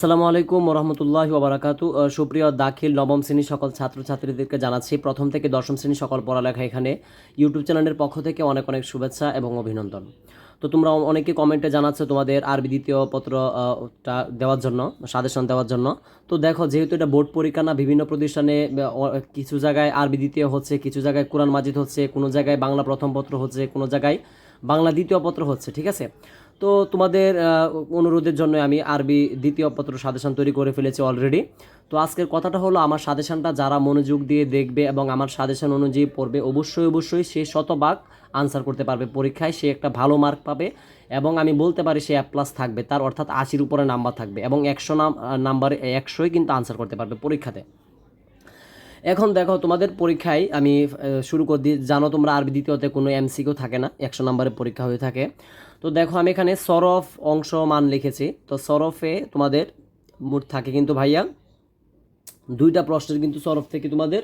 আসসালামু আলাইকুম রহমতুল্লাহ ওবরাকাতু। সুপ্রিয় দাখিল নবম শ্রেণির সকল ছাত্রছাত্রীদেরকে জানাচ্ছি, প্রথম থেকে দশম শ্রেণির সকল পড়ালেখা এখানে ইউটিউব চ্যানেলের পক্ষ থেকে অনেক অনেক শুভেচ্ছা এবং অভিনন্দন। তো তোমরা অনেকে কমেন্টে জানাচ্ছ তোমাদের আরবি দ্বিতীয় পত্র টা দেওয়ার জন্য, সাজেশন দেওয়ার জন্য। তো দেখো, যেহেতু এটা বোর্ড পরীক্ষা না, বিভিন্ন প্রতিষ্ঠানে কিছু জায়গায় আরবি দ্বিতীয় হচ্ছে, কিছু জায়গায় কোরআন মাজিদ হচ্ছে, কোনো জায়গায় বাংলা প্রথম পত্র হচ্ছে, কোনো জায়গায় বাংলা দ্বিতীয় পত্র হচ্ছে, ঠিক আছে? তো তোমাদের অনুরোধের জন্য আমি আরবি দ্বিতীয় পত্র সাজেশন তৈরি করে ফেলেছি অলরেডি তো আজকের কথাটা হলো আমার সাজেশনটা যারা মনোযোগ দিয়ে দেখবে এবং আমার সাজেশন অনুযায়ী পড়বে, অবশ্যই অবশ্যই সে শতভাগ আনসার করতে পারবে পরীক্ষায়, সে একটা ভালো মার্ক পাবে এবং আমি বলতে পারি সে প্লাস থাকবে, তার অর্থাৎ আশির উপরে নাম্বার থাকবে এবং একশো নাম নাম্বারে একশোই কিন্তু আনসার করতে পারবে পরীক্ষাতে। এখন দেখো, তোমাদের পরীক্ষায় আমি শুরু করে দিই জানো তোমরা আরবি দ্বিতীয়তে কোনো এমসিকিউ থাকে না, একশো নম্বরের পরীক্ষা হয়ে থাকে। তো দেখো, আমি এখানে সরফ অংশ মান লিখেছি। তো সরফে তোমাদের মোট থাকে কিন্তু ভাইয়া, দুইটা প্রশ্নের কিন্তু সরফ থেকে তোমাদের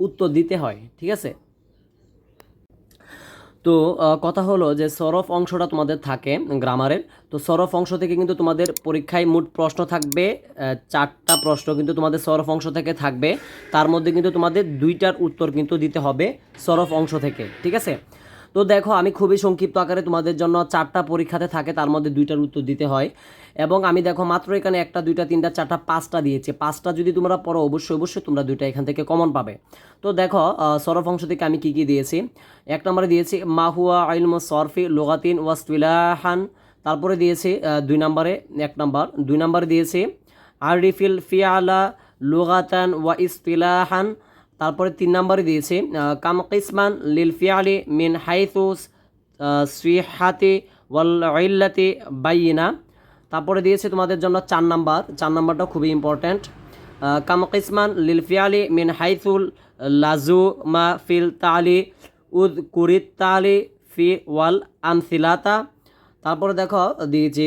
উত্তর দিতে হয়, ঠিক আছে? তো কথা হলো যে সরফ অংশটা তোমাদের থাকে গ্রামারের। তো সরফ অংশ থেকে কিন্তু তোমাদের পরীক্ষায় মোট প্রশ্ন থাকবে চারটা প্রশ্ন কিন্তু তোমাদের সরফ অংশ থেকে থাকবে। তার মধ্যে কিন্তু তোমাদের দুইটার উত্তর কিন্তু দিতে হবে সরফ অংশ থেকে, ঠিক আছে? তো দেখো, আমি খুবই সংক্ষিপ্ত আকারে তোমাদের জন্য চারটা পরীক্ষাতে থাকে, তার মধ্যে দুইটার উত্তর দিতে হয়। এবং আমি দেখো, মাত্র এখানে একটা, দুইটা, তিনটা, চারটা, পাঁচটা দিয়েছি। পাঁচটা যদি তোমরা পড়ো, অবশ্যই অবশ্যই তোমরা দুইটা এখান থেকে কমন পাবে। তো দেখো সরফ অংশ থেকে আমি কি কি দিয়েছি? এক নম্বরে দিয়েছি মাহুয়া আইলম সরফি লোগাতিন ওয়াস্তুলাহান তারপরে দিয়েছি দুই নম্বরে, এক নম্বর। দুই নম্বরে দিয়েছি আরিফিল ফিয়ালা লোগাতান ওয়া ইস্তিলাহান তারপরে তিন নম্বরে দিয়েছি কাম কিসমান লিল ফিয়ালি মিন হাইথুস সুইহাতি ওয়াল ইল্লাতি বাইনা। তারপরে দিয়েছে তোমাদের জন্য চার নাম্বার, চার নাম্বারটা খুবই ইম্পর্ট্যান্ট কাম কিসমান লিল ফিয়ালি মিন হাইথুল লাজু মা ফিল তালি উদ কুরিত তালি ফি ওয়াল আমসিলাতা তারপরে দেখো দিয়েছি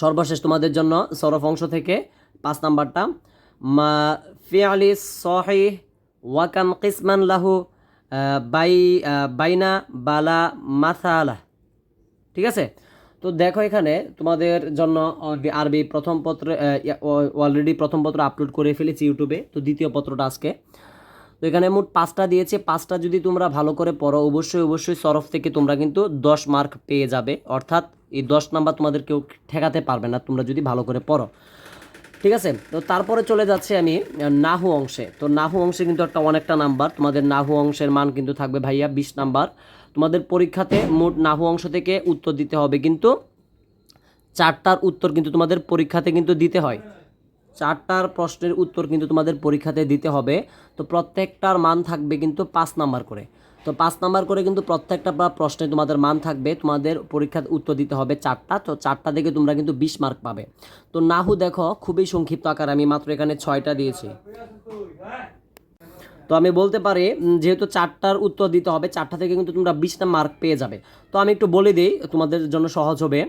সর্বশেষ তোমাদের জন্য সরফ অংশ থেকে পাঁচ নাম্বারটা। মা ফিয়ালি সহি ওয়াকাম কিসমান লাহু বাই বাইনা বালা মাসালা। ঠিক আছে? তো দেখো এখানে তোমাদের জন্য আরবি- প্রথম পত্র অলরেডি প্রথম পত্র আপলোড করে ফেলেছি ইউটিউবে, তো দ্বিতীয় পত্রটা আজকে। তো এখানে মোট পাঁচটা দিয়েছে, পাঁচটা যদি তোমরা ভালো করে পড়ো, অবশ্যই অবশ্যই সরফ থেকে তোমরা কিন্তু দশ মার্ক পেয়ে যাবে। অর্থাৎ এই দশ নাম্বার তোমাদের কেউ ঠেকাতে পারবে না, তোমরা যদি ভালো করে পড়ো। ঠিক আছে? তো তারপরে চলে যাচ্ছে আমি নাহু অংশে। তো নাহু অংশে কিন্তু একটা অনেকটা নাম্বার। তোমাদের নাহু অংশের মান কিন্তু থাকবে ভাইয়া বিশ নাম্বার। তোমাদের পরীক্ষাতে মোট নাহু অংশ থেকে উত্তর দিতে হবে কিন্তু চারটার উত্তর কিন্তু তোমাদের পরীক্ষাতে কিন্তু দিতে হয়। চারটার প্রশ্নের উত্তর কিন্তু তোমাদের পরীক্ষাতে দিতে হবে। তো প্রত্যেকটার মান থাকবে কিন্তু পাঁচ নাম্বার করে। তো পাঁচ নাম্বার করে কিন্তু প্রত্যেকটা প্রশ্নে তোমাদের মান থাকবে। তোমাদের পরীক্ষার উত্তর দিতে হবে চারটা। তো চারটা থেকে তোমরা কিন্তু বিশ মার্ক পাবে। তো নাহু দেখো, খুবই সংক্ষিপ্ত আকার আমি মাত্র এখানে ছয়টা দিয়েছি। তো আমি বলতে পারি যেহেতু চারটার উত্তর দিতে হবে, চারটা থেকে কিন্তু তোমরা বিশটা মার্ক পেয়ে যাবে। তো আমি একটু বলে দিই, তোমাদের জন্য সহজ হবে।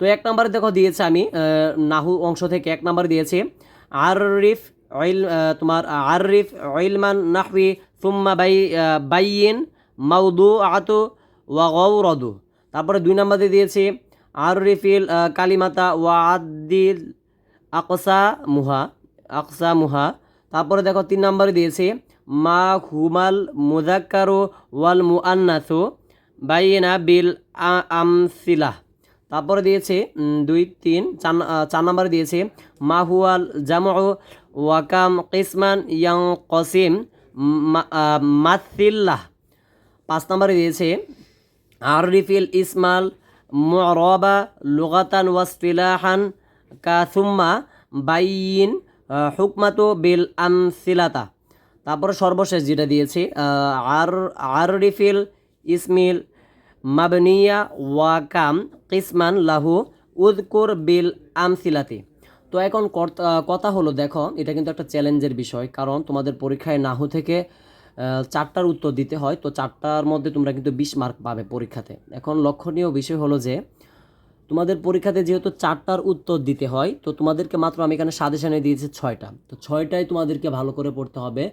তো এক নম্বরে দেখো দিয়েছে আমি নাহু অংশ থেকে এক নম্বরে দিয়েছি। আরিফ অয়েল তোমার আরিফ অয়েলমান নাহবি সুম্মা বাই বাইয়িন মাউদু আতু ওয়া গৌরদু তারপরে দুই নম্বরে দিয়েছি আরিফিল আহ, কালিমাতা ওয়া আদিল আকসা মুহা আকসা মুহা। তারপরে দেখো তিন নম্বরে দিয়েছি মা হুমাল মুজাক্কারু ওয়াল মুআন্নাসু বাইনা বিল আমসিলা তারপরে দিয়েছে দুই তিন চার নম্বরে দিয়েছে মা হুয়াল জামু ওয়াকাম কিসমান ইয়াং কসিম মাথিল্লাহ পাঁচ নম্বরে দিয়েছে আরিফিল ইসমাল মুরবা লুগাতান ওয়াস্তিলাহান কাসুম্মা বাইন হুকমাতু বিল আমসিলাতা। তারপরে সর্বশেষ যেটা দিয়েছি আর আরিফিল ইসমিল মাবনিয়া ওয়াকাম কিসমান লাহু উদকুর বিল আমসিলাতি। তো এখন কথা হলো, দেখো, এটা কিন্তু একটা চ্যালেঞ্জের বিষয়, কারণ তোমাদের পরীক্ষায় নাহু থেকে চারটার উত্তর দিতে হয়। তো চারটার মধ্যে তোমরা কিন্তু বিশ মার্ক পাবে পরীক্ষাতে। এখন লক্ষণীয় বিষয় হলো যে, তোমাদের পরীক্ষাতে যেহেতু চারটার উত্তর দিতে হয়, তো তোমাদেরকে মাত্র আমি এখানে সাজেশনে দিয়েছি ছয়টা। তো ছয়টাই তোমাদেরকে ভালো করে পড়তে হবে।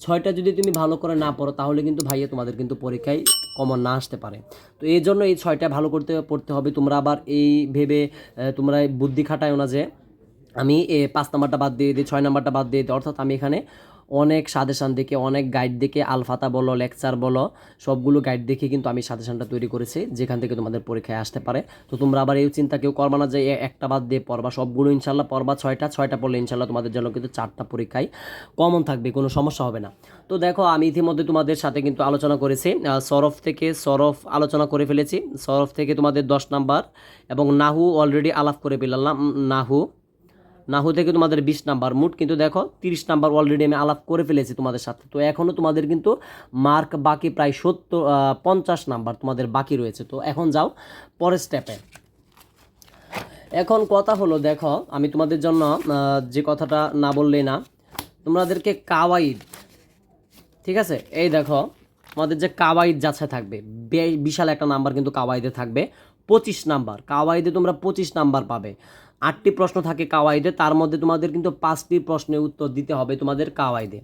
ছয়টা যদি তুমি ভালো করে না পড়ো, তাহলে কিন্তু ভাইয়া তোমাদের কিন্তু পরীক্ষায় কমন না আসতে পারে। তো এই জন্য এই ছয়টা ভালো করতে, পড়তে হবে। তোমরা আবার এই ভেবে তোমরা বুদ্ধি খাটায়ও না যে, আমি এ পাঁচ নাম্বারটা বাদ দিয়ে দিই, ছয় নাম্বারটা বাদ দিয়ে দিই। অর্থাৎ আমি এখানে অনেক সাজেশান দেখে, অনেক গাইড দেখে, আলফাতা বলো লেকচার বলো, সবগুলো গাইড দেখে কিন্তু আমি সাজেশানটা তৈরি করেছি, যেখান থেকে তোমাদের পরীক্ষায় আসতে পারে। তো তোমরা আবার এই চিন্তা কেউ করবা না যে একটা বাদ দিয়ে পড়বা, সবগুলো ইনশাল্লাহ পড়বা, ছয়টা ছয়টা পড়লে ইনশাল্লাহ তোমাদের জন্য কিন্তু চারটা পরীক্ষায় কমন থাকবে, কোনো সমস্যা হবে না। তো দেখো, আমি ইতিমধ্যে তোমাদের সাথে কিন্তু আলোচনা করেছি সরফ থেকে সরফ আলোচনা করে ফেলেছি, সরফ থেকে তোমাদের দশ নাম্বার এবং নাহু অলরেডি আলাপ করে ফেলাম নাহু। নাহু থেকে তোমাদের বিশ নাম্বার মুট কিন্তু দেখো তিরিশ নাম্বার অলরেডি আমি আলাপ করে ফেলেছি তোমাদের সাথে। তো এখনও তোমাদের কিন্তু মার্ক বাকি প্রায় সত্তর পঞ্চাশ নাম্বার তোমাদের বাকি রয়েছে। তো এখন যাও পরের স্টেপে এখন কথা হলো দেখো, আমি তোমাদের জন্য যে কথাটা না বললেই না, তোমাদেরকে কাওয়াইদ, ঠিক আছে? এই দেখো, তোমাদের যে কাওয়াইদ যাচ্ছে থাকবে বিশাল একটা নাম্বার কিন্তু কাওয়াইদে থাকবে। পঁচিশ নাম্বার, কাওয়াইদে তোমরা পঁচিশ নাম্বার পাবে। আটটি প্রশ্ন থাকে কাওয়াইদে, তার মধ্যে তোমাদের কিন্তু পাঁচটি প্রশ্নের উত্তর দিতে হবে তোমাদের কাওয়াইদে।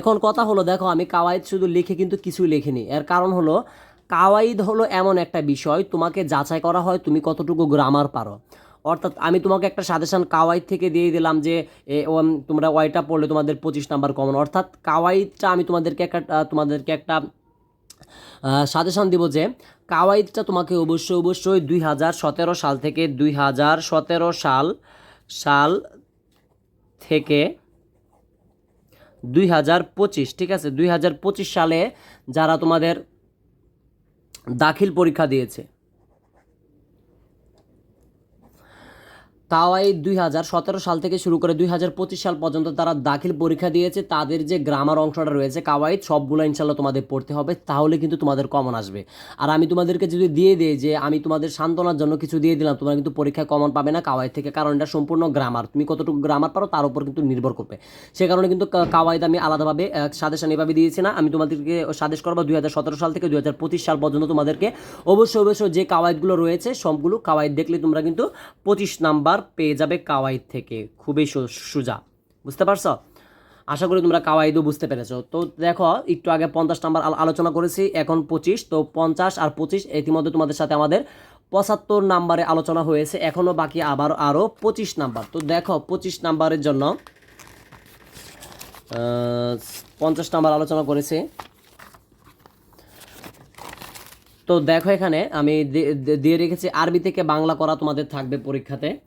এখন কথা হলো, দেখো আমি কাওয়াইদ শুধু লিখে কিন্তু কিছুই লিখিনি। এর কারণ হলো, কাওয়াইদ হলো এমন একটা বিষয়, তোমাকে যাচাই করা হয় তুমি কতটুকু গ্রামার পারো। অর্থাৎ আমি তোমাকে একটা সাজেশন কাওয়াইদ থেকে দিয়ে দিলাম যে তোমরা ওয়াইটা পড়লে তোমাদের পঁচিশ নাম্বার কমন অর্থাৎ কাওয়াইদটা আমি তোমাদেরকে একটা তোমাদেরকে একটা সাজেশন দিব যে কাওয়াইদটা তোমাকে অবশ্যই অবশ্যই দুই হাজার সতেরো সাল থেকে দুই হাজার সতেরো সাল সাল থেকে দুই হাজার পঁচিশ, ঠিক আছে? দুই হাজার পঁচিশ সালে যারা তোমাদের দাখিল পরীক্ষা দিয়েছে তাওয়াই দুই হাজার সতেরো সাল থেকে শুরু করে দুই হাজার পঁচিশ সাল পর্যন্ত তারা দাখিল পরীক্ষা দিয়েছে। তাদের যে গ্রামার অংশটা রয়েছে, কাওয়াইদ, সবগুলো ইনশাল্লাহ তোমাদের পড়তে হবে, তাহলে কিন্তু তোমাদের কমন আসবে। আর আমি তোমাদেরকে যদি দিয়ে দিই যে আমি তোমাদের সান্ত্বনার জন্য কিছু দিয়ে দিলাম, তোমরা কিন্তু পরীক্ষায় কমন পাবে না। কাওয়াইদ থেকে কারণ এটা সম্পূর্ণ গ্রামার তুমি কতটুকু গ্রামার পারো তার উপর কিন্তু নির্ভর করবে। সে কারণে কিন্তু কাওয়াইদ আমি আলাদাভাবে সাজেশন এভাবে দিয়েছি না। আমি তোমাদেরকে সাজেশ করব দুই হাজার সতেরো সাল থেকে দুই হাজার পঁচিশ সাল পর্যন্ত তোমাদেরকে। অবশ্যই অবশ্যই যে কাওয়াইদগুলো রয়েছে, সবগুলো কাওয়াইদ দেখলে তোমরা কিন্তু পঁচিশ নাম্বার পেয়ে যাবে কাওয়াইদ থেকে। খুবই সোজা। বুঝতে পারছ? আশা করি তোমরা কাওয়াইদও বুঝতে পেরেছ। তো দেখো, একটু আগে পঞ্চাশ নাম্বার আল- আলোচনা করেছি, এখন পঁচিশ। তো পঞ্চাশ আর পঁচিশ, ইতিমধ্যে তোমাদের সাথে আমাদের পঁচাত্তর নাম্বারে আলোচনা হয়েছে। এখনও বাকি আবার আরও পঁচিশ নাম্বার। তো দেখো, পঁচিশ নাম্বারের জন্য পঞ্চাশ নাম্বার আলোচনা করেছি। তো দেখো এখানে, আমি দিয়ে রেখেছি আরবি থেকে বাংলা করা তোমাদের থাকবে পরীক্ষাতে।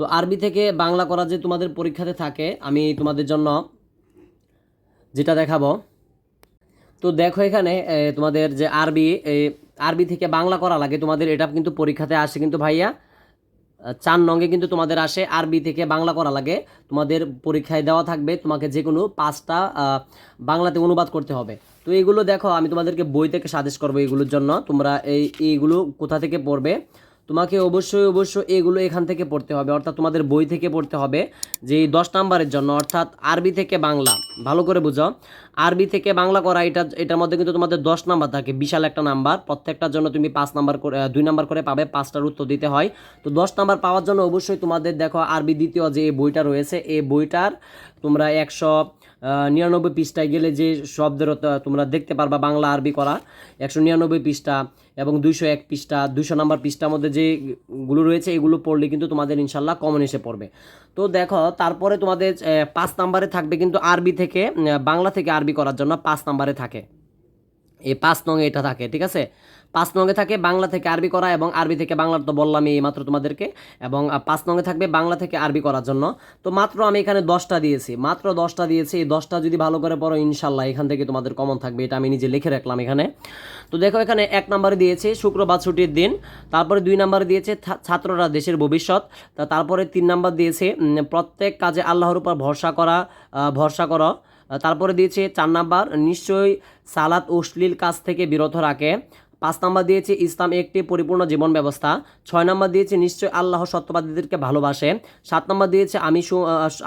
তো আরবি থেকে বাংলা করা যে তোমাদের পরীক্ষাতে থাকে, আমি তোমাদের জন্য যেটা দেখাবো। তো দেখো এখানে তোমাদের যে আরবি আরবি থেকে বাংলা করা লাগে, তোমাদের এটা কিন্তু পরীক্ষাতে আসে কিন্তু ভাইয়া, চার নঙ্গে কিন্তু তোমাদের আসে, আরবি থেকে বাংলা করা লাগে, তোমাদের পরীক্ষায় দেওয়া থাকবে, তোমাকে যে কোনো পাঁচটা বাংলাতে অনুবাদ করতে হবে। তো এইগুলো দেখো, আমি তোমাদেরকে বই থেকে সাজেস্ট করব এগুলোর জন্য, তোমরা এই, এইগুলো কোথা থেকে পড়বে তোমাকে অবশ্যই অবশ্যই এগুলো এখান থেকে পড়তে হবে। অর্থাৎ তোমাদের বই থেকে পড়তে হবে যে দশ নাম্বারের জন্য, অর্থাৎ আরবি থেকে বাংলা। ভালো করে বুঝো। আরবি থেকে বাংলা করা, এটা, এটার মধ্যে কিন্তু তোমাদের দশ নাম্বার থাকে, বিশাল একটা নাম্বার। প্রত্যেকটার জন্য তুমি পাঁচ নাম্বার করে দুই নাম্বার করে পাবে, পাঁচটার উত্তর দিতে হয়। তো দশ নাম্বার পাওয়ার জন্য অবশ্যই তোমাদের দেখো আরবি দ্বিতীয় যে বইটা রয়েছে, এই বইটার তোমরা একশো নিরানব্বই পৃষ্ঠায় গেলে যে শব্দের তোমরা দেখতে পারবা বাংলা আরবি করা, একশো নিরানব্বই পৃষ্ঠা এবং দুইশো এক পৃষ্ঠা, দুইশো নাম্বার পৃষ্ঠার মধ্যে যেগুলো রয়েছে এগুলো পড়লে কিন্তু তোমাদের ইনশাল্লাহ কমন এসে পড়বে। তো দেখো, তারপরে তোমাদের পাঁচ নাম্বারে থাকবে কিন্তু আরবি থেকে বাংলা থেকে আরবি করার জন্য পাঁচ নাম্বারে থাকে। এই পাঁচ নং এটা থাকে, ঠিক আছে? পাঁচ নঙে থাকে বাংলা থেকে আরবি করা এবং আরবি থেকে বাংলার তো বললামই মাত্র তোমাদেরকে। এবং পাঁচ নঙে থাকবে বাংলা থেকে আরবি করার জন্য। তো মাত্র আমি এখানে দশটা দিয়েছি। মাত্র দশটা দিয়েছি। এই দশটা যদি ভালো করে পড়ো ইনশাল্লাহ এখান থেকে তোমাদের কমন থাকবে। এটা আমি নিজে লিখে রাখলাম এখানে। তো দেখো এখানে এক নম্বরে দিয়েছে শুক্রবার ছুটির দিন। তারপরে দুই নম্বরে দিয়েছে ছাত্ররা দেশের ভবিষ্যৎ। তারপরে তিন নম্বর দিয়েছে প্রত্যেক কাজে আল্লাহর উপর ভরসা করা ভরসা করো। তারপরে দিয়েছে চার নাম্বার, নিশ্চয়ই সালাত অশ্লীল কাজ থেকে বিরত রাখে। পাঁচ নাম্বার দিয়েছে ইসলাম একটি পরিপূর্ণ জীবন ব্যবস্থা। ছয় নাম্বার দিয়েছে নিশ্চয় আল্লাহ সত্যবাদীদেরকে ভালোবাসে সাত নাম্বার দিয়েছে আমি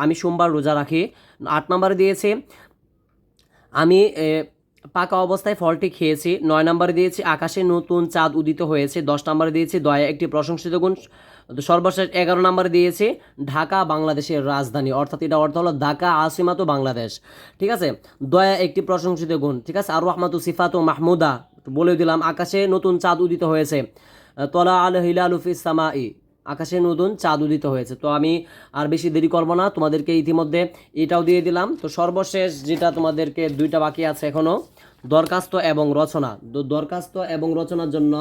আমি সোমবার রোজা রাখি। আট নাম্বারে দিয়েছে আমি পাকা অবস্থায় ফলটি খেয়েছি। নয় নম্বরে দিয়েছি আকাশে নতুন চাঁদ উদিত হয়েছে। দশ নম্বরে দিয়েছি দয়া একটি প্রশংসিত গুণ। সর্বশেষ এগারো নম্বরে দিয়েছি ঢাকা, বাংলাদেশের রাজধানী। অর্থাৎ এটা অর্থ হলো ঢাকা, আসিমাতো, বাংলাদেশ। ঠিক আছে? দয়া একটি প্রশংসিত গুণ। ঠিক আছে? আর রহমাতু সিফাতু, মাহমুদা। বলে দিলাম, আকাশে নতুন চাঁদ উদিত হয়েছে। তলা আল হিলালুফি সামাই, আকাশে নতুন চাঁদ উদিত হয়েছে। তো আমি আর বেশি দেরি করব না, তোমাদেরকে ইতিমধ্যে এটাও দিয়ে দিলাম। তো সর্বশেষ যেটা তোমাদেরকে দুইটা বাকি আছে এখনও দরখাস্ত এবং রচনা। দরখাস্ত এবং রচনার জন্য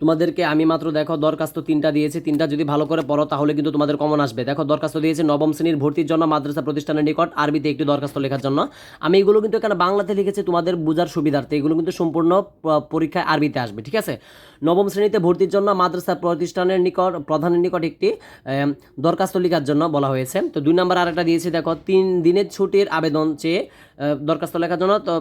তোমাদেরকে আমি মাত্র, দেখো, দরখাস্ত তিনটা দিয়েছি। তিনটা যদি ভালো করে পড়ো, তাহলে কিন্তু তোমাদের কমন আসবে। দেখো, দরখাস্ত দিয়েছে নবম শ্রেণির ভর্তির জন্য, মাদ্রাসা প্রতিষ্ঠানের নিকট, আরবিতে একটি দরখাস্ত লেখার জন্য। আমি এগুলো কিন্তু এখানে বাংলাতে লিখেছি, তোমাদের বোঝার সুবিধার্থে। এগুলো কিন্তু সম্পূর্ণ পরীক্ষায় আরবিতে আসবে, ঠিক আছে? নবম শ্রেণীতে ভর্তির জন্য, মাদ্রাসা প্রতিষ্ঠানের নিকট, প্রধানের নিকট একটি দরখাস্ত লেখার জন্য বলা হয়েছে। তো দুই নম্বর আরেকটা দিয়েছি, দেখো, তিন দিনের ছুটির আবেদন চেয়ে দরখাস্ত লেখার জন্য। তো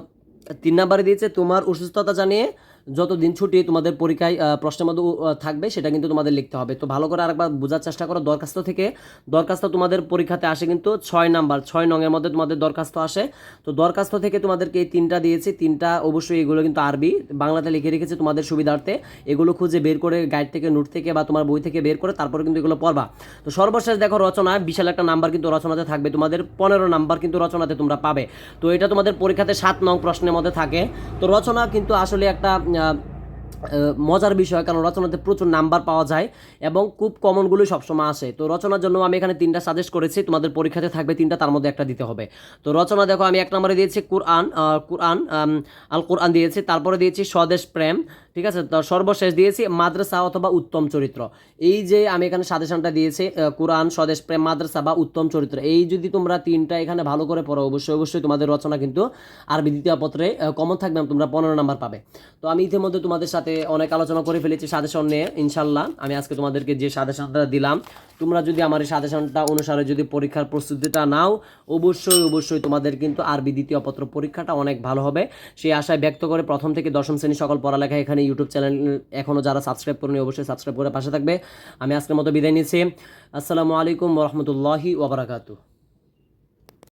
তিন নম্বরে দিয়েছে, তোমার অসুস্থতা জানিয়ে যত দিন ছুটি তোমাদের পরীক্ষায় প্রশ্নের মধ্যে থাকবে, সেটা কিন্তু তোমাদের লিখতে হবে। তো ভালো করে আরেকবার বোঝার চেষ্টা করো, দরখাস্ত থেকে। দরখাস্ত তোমাদের পরীক্ষাতে আসে কিন্তু ছয় নাম্বার, ছয় নংয়ের মধ্যে তোমাদের দরখাস্ত আসে। তো দরখাস্ত থেকে তোমাদেরকে এই তিনটা দিয়েছি। তিনটা অবশ্যই এগুলো কিন্তু আরবি, বাংলাতে লিখে রেখেছে তোমাদের সুবিধার্থে। এগুলো খুঁজে বের করে গাইড থেকে নোট থেকে বা তোমার বই থেকে বের করে তারপরে কিন্তু এগুলো পড়বা। তো সর্বশেষ দেখো রচনা বিশাল একটা নাম্বার কিন্তু রচনাতে থাকবে। তোমাদের পনেরো নাম্বার কিন্তু রচনাতে তোমরা পাবে। তো এটা তোমাদের পরীক্ষাতে সাত নং প্রশ্নের মধ্যে থাকে। তো রচনা কিন্তু আসলে একটা মজার বিষয়, কারণ রচনাতে প্রচুর নাম্বার পাওয়া যায় এবং খুব কমনগুলোই সবসময় আসে। তো রচনার জন্য আমি এখানে তিনটা সাজেস্ট করেছি, তোমাদের পরীক্ষাতে থাকবে, তিনটা তার মধ্যে একটা দিতে হবে। তো রচনা দেখো, আমি এক নম্বরে দিয়েছি কুরআন কুরআন আল কুরআন দিয়েছি, তারপরে দিয়েছি স্বদেশ প্রেম ঠিক আছে? তো সর্বশেষ দিয়েছি, মাদ্রাসা অথবা উত্তম চরিত্র। এই যে আমি এখানে সাজেশনটা দিয়েছি কোরআন, স্বদেশ, প্রেম, মাদ্রাসা বা উত্তম চরিত্র, এই যদি তোমরা তিনটা এখানে ভালো করে পড়ো, অবশ্যই অবশ্যই তোমাদের রচনা কিন্তু আরবি দ্বিতীয় পত্রে কমন থাকবে তোমরা পনেরো নাম্বার পাবে। তো আমি ইতিমধ্যে তোমাদের সাথে অনেক আলোচনা করে ফেলেছি সাজেশন নিয়ে, ইনশাল্লাহ। আমি আজকে তোমাদেরকে যে সাজেশনটা দিলাম, তোমরা যদি আমার এই সাজেশনটা অনুসারে যদি পরীক্ষার প্রস্তুতিটা নাও, অবশ্যই অবশ্যই তোমাদের কিন্তু আরবি দ্বিতীয় পত্র পরীক্ষাটা অনেক ভালো হবে। সেই আশায় ব্যক্ত করে প্রথম থেকে দশম শ্রেণি সকল পড়ালেখা এখানে ইউটিউব চ্যানেল এখনও যারা সাবস্ক্রাইব করেনি, অবশ্যই সাবস্ক্রাইব করে পাশে থাকবে। আমি আজকের মতো বিদায় নিচ্ছি। আসসালামু আলাইকুম রহমতুল্লাহি ওবরাকাতু